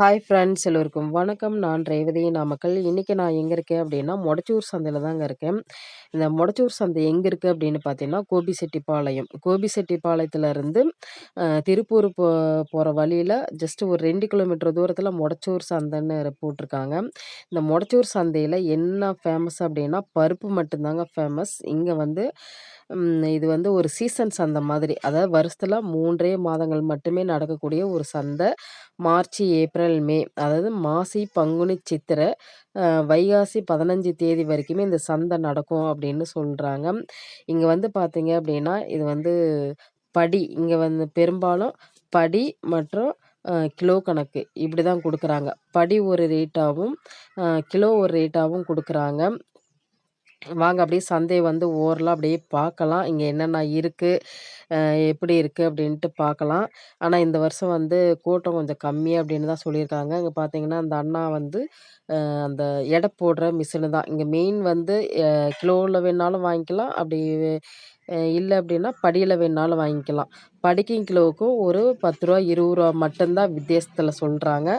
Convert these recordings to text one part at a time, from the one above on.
Hi friends எல்லோருக்கும் வணக்கம். நான் ரேவதி நாமக்கல். இன்றைக்கி நான் எங்கே இருக்கேன் அப்படின்னா மொடச்சூர் சந்தையில் தாங்க இருக்கேன். இந்த மொடச்சூர் சந்தை எங்கே இருக்குது அப்படின்னு பார்த்தீங்கன்னா, கோபிசெட்டிப்பாளையம். கோபிசெட்டிப்பாளையத்துலேருந்து திருப்பூர் போ போகிற வழியில் ஜஸ்ட் ஒரு ரெண்டு கிலோமீட்டர் தூரத்தில் மொடச்சூர் சந்தைன்னு போட்டிருக்காங்க இந்த மொடச்சூர் சந்தையில் என்ன ஃபேமஸ் அப்படின்னா பருப்பு மட்டும்தாங்க ஃபேமஸ். இங்கே வந்து இது வந்து ஒரு சீசன் சந்தை மாதிரி. அதாவது வருஷத்தில் மூன்றே மாதங்கள் மட்டுமே நடக்கக்கூடிய ஒரு சந்தை. March, April, May. அதாவது மாசி, பங்குனி, சித்திரை, வைகாசி 15 தேதி வரைக்குமே இந்த சந்தை நடக்கும் அப்படின்னு சொல்கிறாங்க இங்கே வந்து பார்த்தீங்க அப்படின்னா இது வந்து படி. இங்கே வந்து பெரும்பாலும் படி மற்றும் கிலோ கணக்கு இப்படி தான் கொடுக்குறாங்க. படி ஒரு ரேட்டாகவும் கிலோ ஒரு ரேட்டாகவும் கொடுக்குறாங்க. வாங்க அப்படியே சந்தையை வந்து ஓரலாம் அப்படியே பார்க்கலாம். இங்கே என்னென்ன இருக்குது எப்படி இருக்குது அப்படின்ட்டு பார்க்கலாம். ஆனால் இந்த வருஷம் வந்து கூட்டம் கொஞ்சம் கம்மி அப்படின்னு தான் சொல்லியிருக்காங்க. இங்கே பார்த்தீங்கன்னா, அந்த அண்ணா வந்து அந்த எடை போடுற மிஷினு தான். இங்கே மெயின் வந்து கிலோவில் வேணாலும் வாங்கிக்கலாம். அப்படி இல்லை அப்படின்னா படியில் வேணாலும் வாங்கிக்கலாம். படிக்கும் கிலோவுக்கும் ஒரு பத்து ரூபா இருபது ரூபா மட்டும்தான் வித்தியாசத்தில் சொல்கிறாங்க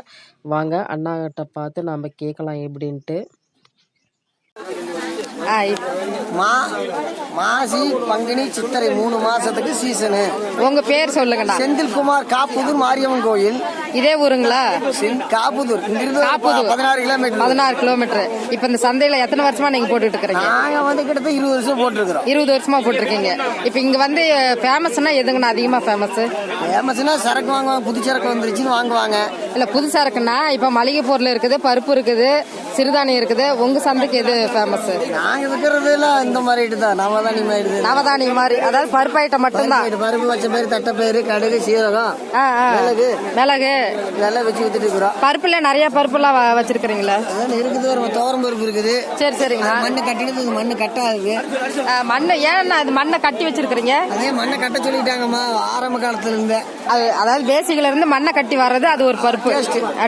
வாங்க அண்ணாக்கிட்ட பார்த்து நாம் கேட்கலாம் எப்படின்ட்டு மா மாசி பங்குனி சித்திரை மூணு மாசத்துக்கு சீசனு உங்க பேர் சொல்லுங்கண்ணா செந்தில்குமார் காப்புதூர் மாரியம்மன் கோயில். இதே ஊருங்களா? காப்புதூர். இங்கிருந்து காப்புதூர். பதினாறு கிலோமீட்டர் பதினாறு கிலோமீட்டர் இப்ப இந்த சந்தையில எத்தனை வருஷமா நீங்க போட்டுட்டு இருக்கிறீங்க நாங்க வந்து கிட்டத்தட்ட இருபது வருஷம் போட்டிருக்கிறோம். இருபது வருஷமா போட்டிருக்கீங்க. இப்ப இங்க வந்து ஃபேமஸ்னா எதுங்கண்ணா அதிகமா ஃபேமஸ் ஃபேமஸ்னா சரக்கு வாங்குவாங்க புது சரக்கு வந்துருச்சுன்னு வாங்குவாங்க. இல்ல புதுசா இருக்குன்னா இப்ப மளிகை பொருள் இருக்குது பருப்பு இருக்குது சிறுதானியம் இருக்குது. உங்க சந்தைக்கு எது ஃபேமஸ் நாங்க விற்கிறதுல இந்த மாதிரி தான். நாம தான் நீ மாதிரி. நவதானியம் மாதிரி அதாவது பருப்பு ஐட்டம் மட்டும்தான் பருப்பு வச்ச பயிர் தட்டைப்பயிறு கடுகு சீரகம். மிளகு. மிளகு. இதெல்லாம் வச்சு வித்துட்டு இருக்கிறோம். பருப்புல நிறைய பருப்புலாம் வச்சிருக்கிறீங்களா? இருக்குது ஒரு துவரம் பருப்பு இருக்குது. சரி சரிங்கண்ணா. மண்ணு கட்டினது மண்ணு கட்டாது ஆ, மண்ணு ஏன்னா அது மண்ணை கட்டி வச்சிருக்கிறீங்க? அதே மண்ணை கட்ட சொல்லிட்டாங்கம்மா ஆரம்ப காலத்துல இருந்தே அது அதாவது பேசிக்ல இருந்து மண்ணை கட்டி வர்றது அது ஒரு பருப்பு.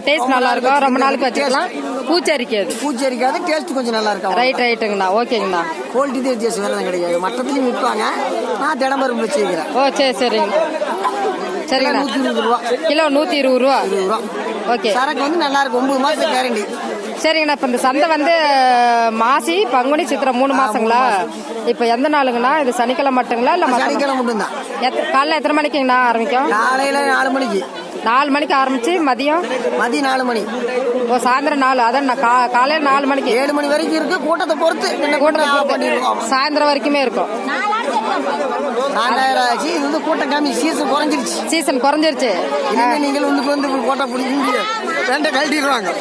டேஸ்ட் நல்லா இருக்கும். ரொம்ப நாளுக்கு வச்சுக்கலாம். பூச்சரிக்காது. பூச்சி அரிக்காது டேஸ்ட் கொஞ்சம் நல்லா இருக்கும். ரைட் ரைட்டுங்கண்ணா ஓகேங்கண்ணா. குவாலிட்டி வித்தியாசம் வேற கிடையாது. மற்றத்துலையும் விற்பாங்க நான் திடம்பருப்பு வச்சுக்கிறேன். ஓ சரி சரிங்க. சரிங்கண்ணா. நூத்தி இருபது ரூபா. கிலோ நூத்தி இருபது ரூபா. இருபது ரூபா. ஓகே. சரக்கு வந்து நல்லா இருக்கும். ஒன்பது மாசம் கேரண்டி சரிங்கண்ணா இப்போ இந்த சந்தை வந்து மாசி பங்குனி சித்திரை மூணு மாசங்களா? இப்போ எந்த நாளுங்கண்ணா? இது சனிக்கிழமை மட்டுங்களா இல்லை சனிக்கிழமை மட்டும்தான். எத்த காலைல எத்தனை மணிக்குங்கண்ணா ஆரம்பிக்கும்? காலையில நாலு மணிக்கு. நாலு மணிக்கு ஆரம்பிச்சு மதியம்? மதியம் நாலு மணி. ஓ சாயந்தரம் நாலு. அதான் நான் கா காலையில் நாலு மணிக்கு. ஏழு மணி வரைக்கும் இருக்கு. கூட்டத்தை பொறுத்து கூட்டம் பொறுத்து. சாயந்தரம் வரைக்குமே இருக்கும். நாலாயிரம் ஆச்சு. இது வந்து கூட்டம் கம்மி. சீசன் குறைஞ்சிருச்சு. சீசன் குறைஞ்சிருச்சு. நீங்கள் வந்து வந்து கூட்டம் பிடிக்க ரெண்டை கழட்டிடுவாங்க.